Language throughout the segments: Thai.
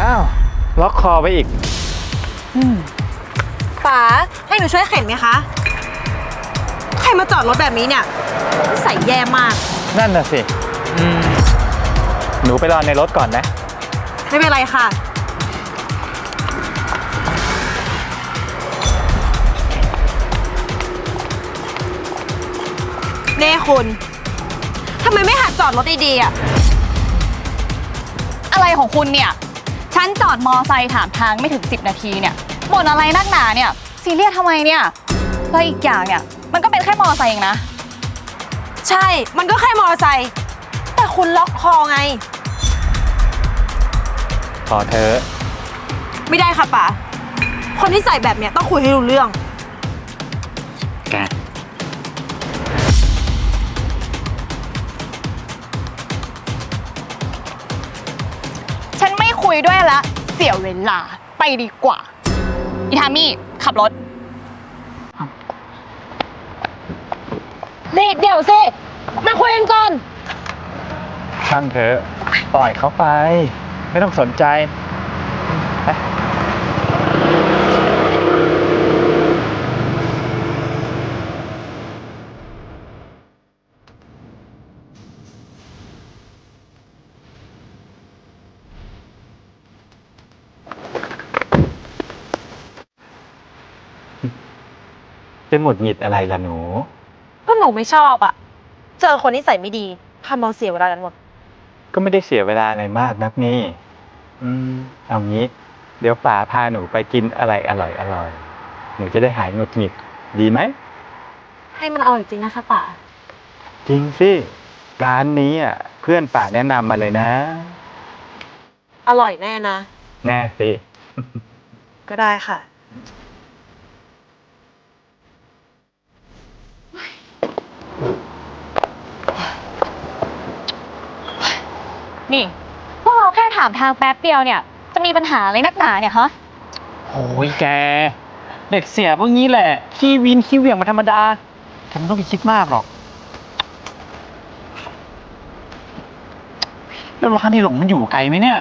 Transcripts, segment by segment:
อ้าว ล็อกคอไปอีก ป๋าให้หนูช่วยเข็นไหมคะ ใครมาจอดรถแบบนี้เนี่ยนิสัยแย่มาก นั่นน่ะสิอืมหนูไปรอในรถก่อนนะ ไม่เป็นไรค่ะ เน่คุณ ทำไมไม่หัดจอดรถดีๆอะอะไรของคุณเนี่ย ฉันจอดมอไซค์ถามทางไม่ถึง 10 นาทีเนี่ยบ่นอะไรนักหนาเนี่ยซีเรียสทำไมเนี่ยแล้วอีกอย่างเนี่ย มันก็เป็นแค่มอไซค์เองนะ ใช่ มันก็แค่มอเตอร์ไซค์ แต่คุณล็อกคอไง พอเธอะ ไม่ได้ค่ะป๋า คนที่ใส่แบบเนี้ยต้องคุยให้รู้เรื่อง คุยด้วยละ เสียเวลาไปดีกว่า อีทามี่ขับรถ นี่เดี๋ยวสิ มาคุยกันก่อน ช่างเถอะ ปล่อยเขาไป ไม่ต้องสนใจไป เป็นหงุดหงิดอะไรล่ะหนู ก็หนูไม่ชอบอะ เจอคนที่ใส่ไม่ดีทำเราเสียเวลากันหมด ก็ไม่ได้เสียเวลาอะไรมากนักนี่ อืม เอางี้ เดี๋ยวป๋าพาหนูไปกินอะไรอร่อยอร่อย หนูจะได้หายหงุดหงิด ดีไหม ให้มันเอาจริงๆนะคะป๋าจริงสิ ร้านนี้อะ เพื่อนป๋าแนะนำมาเลยนะ อร่อยแน่นะ แน่สิ ก็ได้ค่ะ นี่ พวกเราแค่ถามทางแป๊บเดียวเนี่ย จะมีปัญหาอะไรนักหนาเนี่ยฮะโอ้ยแก เด็กเสียพวกนี้แหละขี้วินขี้เหวี่ยงมาธรรมดาแต่ไม่ต้องไปคิดมากหรอก แล้วร้านที่หลงมันอยู่ไกลไหมเนี่ย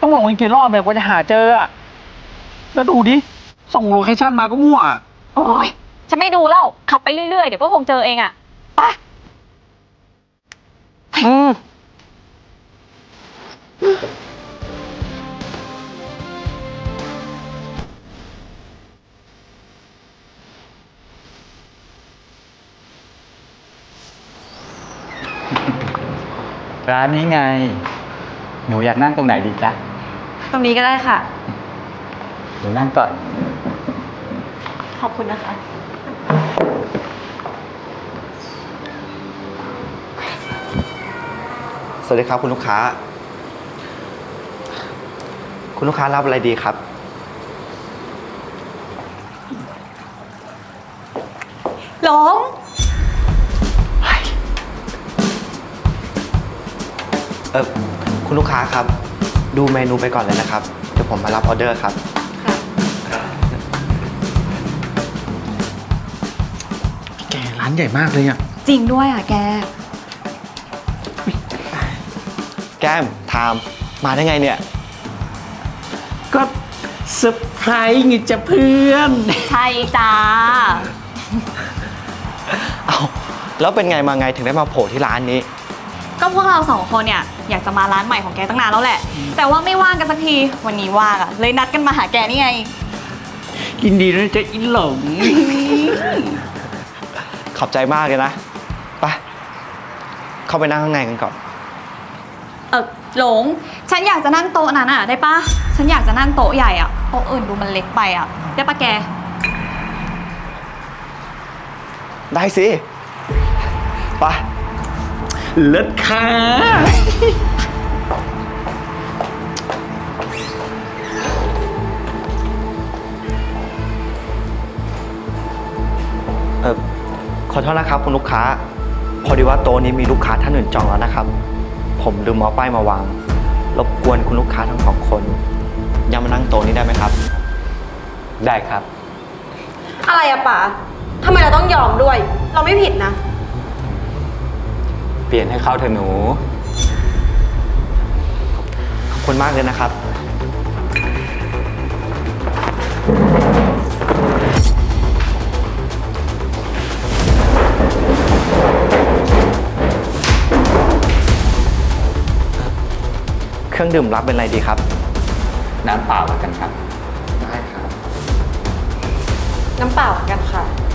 ต้องหลงอีกกี่รอบแบบกว่าจะหาเจออะแล้วดูดิ ส่งโลเคชั่นมาก็มั่วโอ้ยฉันไม่ดูแล้วขับไปเรื่อยๆ เดี๋ยวก็คงเจอเองอะไป อืม ร้านนี้ไง หนูอยากนั่งตรงไหนดีจ๊ะ ตรงนี้ก็ได้ค่ะ หนูนั่งก่อน ขอบคุณนะคะ สวัสดีครับคุณลูกค้า คุณลูกค้ารับอะไรดีครับ หลง เออคุณลูกค้าครับ ดูเมนูไปก่อนเลยนะครับ เดี๋ยวผมมารับออเดอร์ครับแกร้านใหญ่มากเลยอะ จริงด้วยอะแก แก้มไทามมาได้ไงเนี่ย ก็เซอร์ไพรส์ไงจะเพื่อน ใช่จ้า เอาแล้วเป็นไงมาไงถึงได้มาโผล่ที่ร้านนี้ ก็พวกเราสองคนเนี่ยอยากจะมาร้านใหม่ของแกตั้งนานแล้วแหละ แต่ว่าไม่ว่างกันสักที วันนี้ว่างอะเลยนัดกันมาหาแกนี่ไง ยินดีด้วยจะอินหลง ขอบใจมากเลยนะไปเข้าไปนั่งข้างในกันก่อน เออหลง ฉันอยากจะนั่งโต๊ะนั้นอะได้ปะฉันอยากจะนั่งโต๊ะใหญ่อะโต๊ะอื่นดูมันเล็กไปอะได้ปะแก ได้สิไป เลิศค่ะ เออขอโทษนะครับคุณลูกค้า พอดีว่าโต๊ะนี้มีลูกค้าท่านอื่นจองแล้วนะครับ ผมลืมเอาป้ายมาวาง รบกวนคุณลูกค้าทั้งสองคนยังมานั่งโต๊ะนี้ได้ไหมครับ ได้ครับ อะไรอะป๋าทำไมเราต้องยอมด้วย เราไม่ผิดนะ เปลี่ยนให้เขาเถอะหนู ขอบคุณมากเลยนะครับผเครื่องดื่มรับเป็นอะไรดีครับ น้ำเปล่าแล้วกันครับ ได้ครับ น้ำเปล่าเหมือนกันค่ะ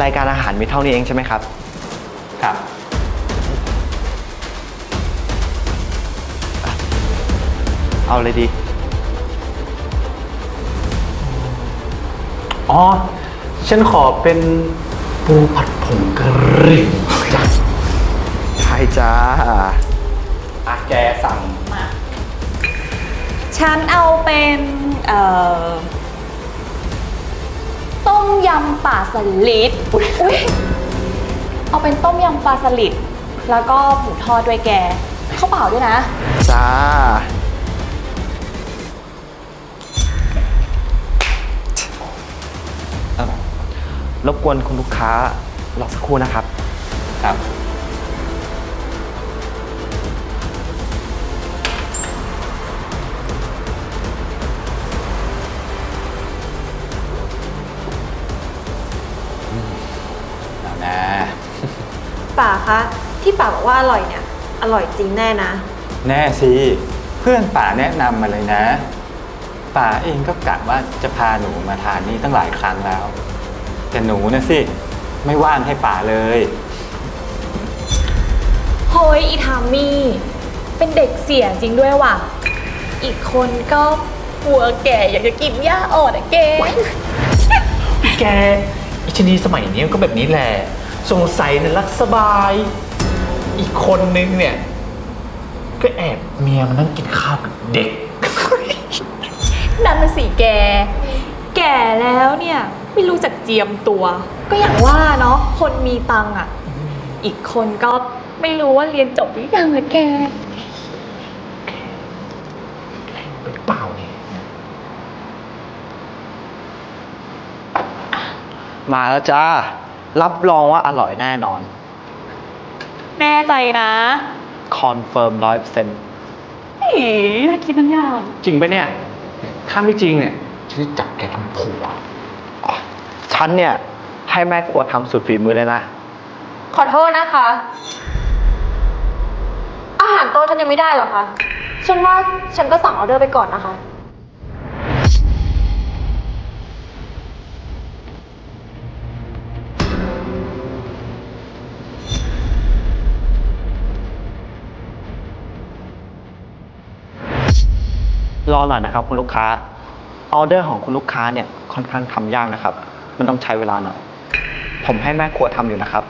รายการอาหารมีเท่านี้เองใช่ไหมครับ ครับ เอาเลยดี อ๋อ ฉันขอเป็นปูผัดผงกะหรี่จ้ะใช่จ้าอะแกสั่ง ฉันเอาเป็น เอ่อ ต้มยำปลาสลิดอุ๊ยเอาเป็นต้มยำปลาสลิดแล้วก็หมูทอดด้วยแกข้าวเปล่าด้วยนะจ้าเอ่อรบกวนคุณลูกค้ารอสักครู่นะครับ ครับ ที่ป่าบอกว่าอร่อยเนี่ย อร่อยจริงแน่นะ แน่สิ เพื่อนป่าแนะนำมาเลยนะ ป่าเองก็กะว่าจะพาหนูมาทานนี่ตั้งหลายครั้งแล้ว แต่หนูนะสิ ไม่ว่างให้ป่าเลย โฮยอีทามมี่ เป็นเด็กเสียจริงด้วยว่ะ อีกคนก็หัวแก่อยากจะกินหญ้าอ่อนอะแกแกอิชนีสมัยนี้ก็แบบนี้แหละ สงสัยเนี่ยรักสบาย อีกคนนึงเนี่ย ก็แอบเมียมานั่งกินข้าวกับเด็ก นั่นน่ะสิแก แก่แล้วเนี่ย ไม่รู้จักเจียมตัว ก็อย่างว่าเนาะคนมีตังค์อะ อีกคนก็ไม่รู้ว่าเรียนจบหรือยังอะแก เปล่าเนี่ยมาแล้วจ้า รับรองว่าอร่อยแน่นอน แน่ใจนะคอนเฟิร์มร้อยเปอร์เซ็นต์เอ๋น่ากินทั้งอย่างจริงปะเนี่ย ถ้าไม่จริงเนี่ยฉันจะจับแกทำผัวฉันเนี่ย ให้แม่ครัวทำสุดฝีมือเลยนะ ขอโทษนะคะ อาหารโต๊ะฉันยังไม่ได้เหรอคะ ฉันว่าฉันก็สั่งออเดอร์ไปก่อนนะคะ รอหน่อยนะครับคุณลูกค้า ออเดอร์ของคุณลูกค้าเนี่ยค่อนข้างทำยากนะครับ มันต้องใช้เวลาหน่อย ผมให้แม่ครัวทำอยู่นะครับ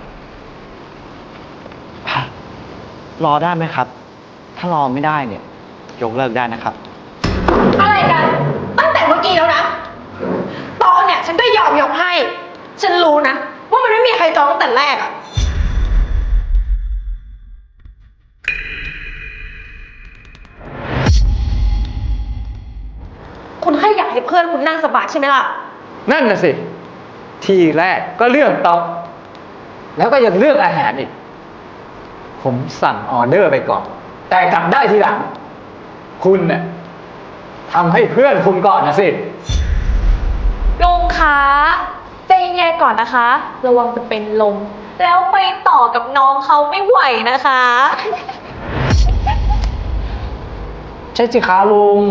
รอได้ไหมครับ ถ้ารอไม่ได้เนี่ย ยกเลิกได้นะครับ อะไรกัน ตั้งแต่เมื่อกี้แล้วนะต๊ะเนี่ย ฉันก็ยอมยกให้ ฉันรู้นะ ว่ามันไม่มีใครจองตั้งแต่แรกอะ ให้เพื่อนคุณนั่งสบายใช่ไหมล่ะ นั่นน่ะสิ ที่แรกก็เลือกโต๊ะแล้วก็ยังเลือกอาหารอีก ผมสั่งออเดอร์ไปก่อน แต่กลับได้ทีหลัง คุณเนี่ยทำให้เพื่อนคุณก่อนนะสิ ลุงคะใจเย็นๆก่อนนะคะ ระวังจะเป็นลม แล้วไปต่อกับน้องเขาไม่ไหวนะคะ ใช่สิคะลุง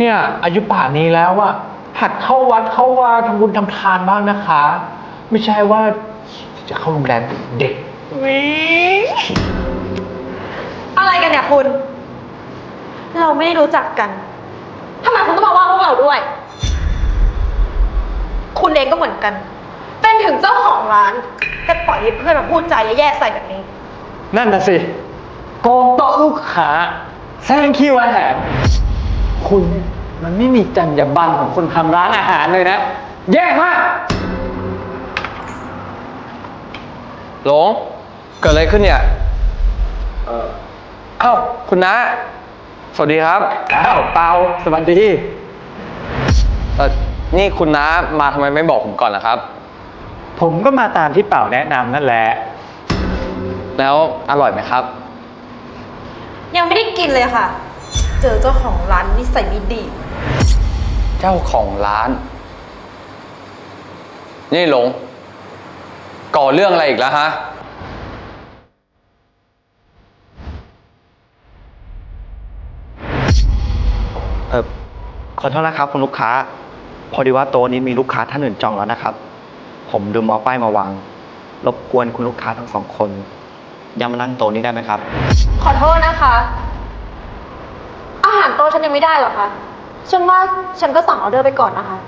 เนี่ย อายุป่านนี้แล้วอะหัดเข้าวัดเข้าวาทำบุญทำทานบ้างนะคะ ไม่ใช่ว่าจะเข้าโรงแรมเด็กอะไรกันเนี่ยคุณ เราไม่ได้รู้จักกันทำไมคุณต้องมาว่าพวกเราด้วย คุณเองก็เหมือนกัน เป็นถึงเจ้าของร้านแต่ปล่อยให้เพื่อนมาพูดจาแย่ๆใส่แบบนี้ นั่นน่ะสิโกงโต๊ะลูกค้าแซงคิวอาหาร คุณเนี่ยมันไม่มีจรรยาบรรณของคนทำร้านอาหารเลยนะ แย่มากหลงเกิดอะไรขึ้นเนี่ย เออเอ้าคุณน้าสวัสดีครับอ้าวเปาสวัสดีเออนี่คุณน้ามาทำไมไม่บอกผมก่อนล่ะครับ ผมก็มาตามที่เป่าแนะนำนั่นแหละ แล้วอร่อยไหมครับ ยังไม่ได้กินเลยค่ะ เจอเจ้าของร้านนิสัยไม่ดี เจ้าของร้าน นี่หลง ก่อเรื่องอะไรอีกแล้วฮะ เออขอโทษนะครับคุณลูกค้า พอดีว่าโต๊ะนี้มีลูกค้าท่านอื่นจองแล้วนะครับ ผมลืมเอาป้ายมาวาง รบกวนคุณลูกค้าทั้งสองคนย้ำมานั่งโต๊ะนี้ได้ไหมครับ ขอโทษนะคะอาหาร โต๊ะฉันยังไม่ได้เหรอคะ ฉันว่าฉันก็สั่งออเดอร์ไปก่อนนะคะ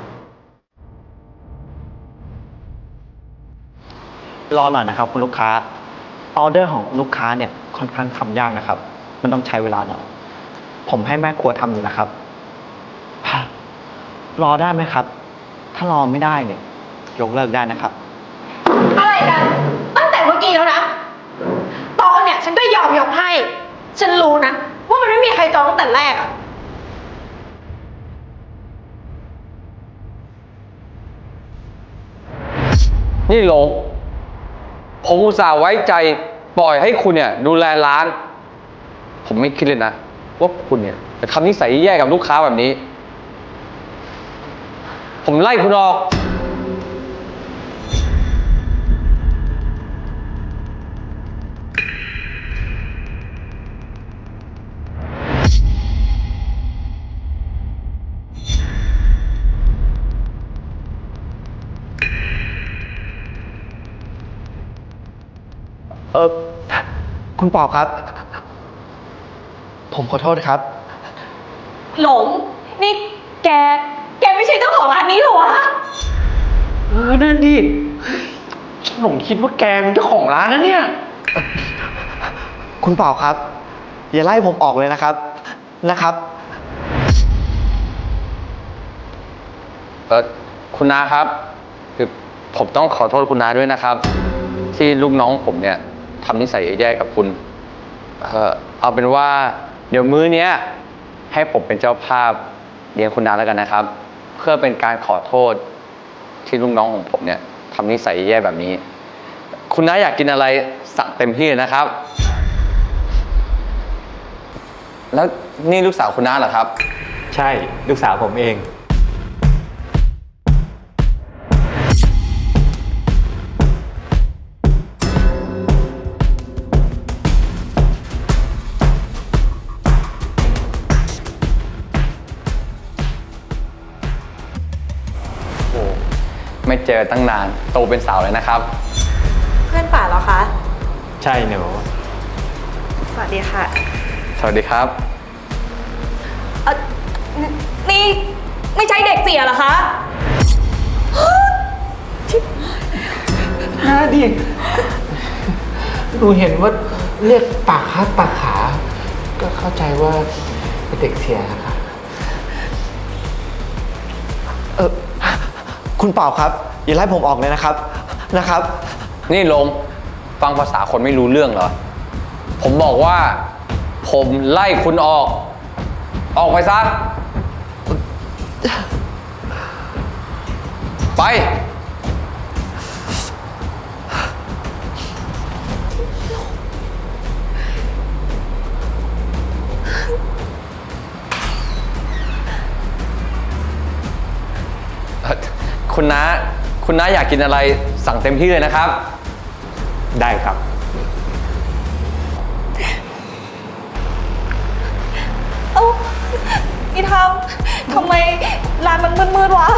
รอหน่อยนะครับ คุณลูกค้า ออเดอร์ของคุณลูกค้าเนี่ยค่อนข้างทำยากนะครับ มันต้องใช้เวลาหน่อยผมให้แม่ครัวทำอยู่นะครับ รอได้ไหมครับ ถ้ารอไม่ได้เนี่ยยกเลิกได้นะครับ อะไรกัน ตั้งแต่เมื่อกี้แล้วนะโต๊ะเนี่ยฉันก็ยอมยกให้ ฉันรู้นะ ว่ามันไม่มีใครจองตั้งแต่แรกอะ นี่หลงผมอุตส่าห์ไว้ใจปล่อยให้คุณเนี่ย ดูแลร้าน ผมไม่คิดเลยนะว่าคุณเนี่ยจะทำนิสัยแย่กับลูกค้าแบบนี้ ผมไล่คุณออก คุณปอบครับ ผมขอโทษครับ หลง นี่แก แกไม่ใช่เจ้าของร้านนี้เหรอวะ เออ นั่นดิหลงคิดว่าแกเป็นเจ้าของร้านนะเนี่ย คุณปอบครับ อย่าไล่ผมออกเลยนะครับ นะครับ เออคุณนาครับ คือผมต้องขอโทษคุณนาด้วยนะครับ ที่ลูกน้องผมเนี่ย ทำนิสัยแย่กับคุณ เออเอาเป็นว่า เดี๋ยวมื้อเนี้ยให้ผมเป็นเจ้าภาพเลี้ยงคุณนาแล้วกันนะครับ เพื่อเป็นการขอโทษที่ลูกน้องของผมเนี่ยทำนิสัยแย่แบบนี้ คุณน้าอยากกินอะไรสั่งเต็มที่เลยนะครับ แล้วนี่ลูกสาวคุณน้าเหรอครับ ใช่ลูกสาวผมเอง ไม่เจอตั้งนาน โตเป็นสาวเลยนะครับ เพื่อนป่าเหรอคะ ใช่หนู สวัสดีค่ะสวัสดีครับ เอ่อนี่นี่ไม่ใช่เด็กเสียเหรอคะ น่าดิ หนูเห็นว่าเรียกปากค้าปากขา ก็เข้าใจว่าเป็นเด็กเสียค่ะ เออ คุณเป่าครับ อย่าไล่ผมออกเลยนะครับนะครับ นี่ลงฟังภาษาคนไม่รู้เรื่องเหรอ ผมบอกว่า ผมไล่คุณออก ออกไปซะ ไป คุณน้าคุณน้าอยากกินอะไรสั่งเต็มที่เลยนะครับ ได้ครับ เอ้านี่ทำทำไมร้านมันมืดๆวะ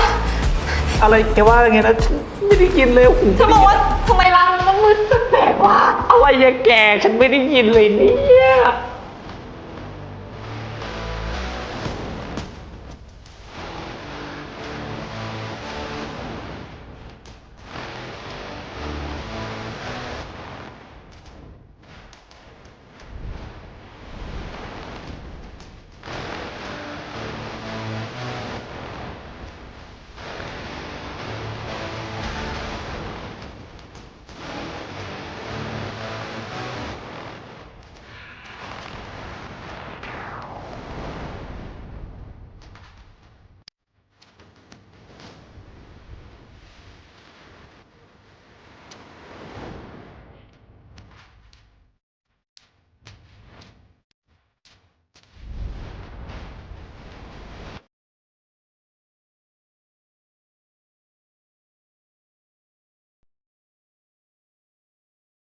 อะไรแกว่าไงนะฉันไม่ได้ยินเลยโอ้โหเธอบอกว่าทำไมร้านมันมืดแปลกๆวะอะไรอย่าแกฉันไม่ได้ยินเลยเนี่ย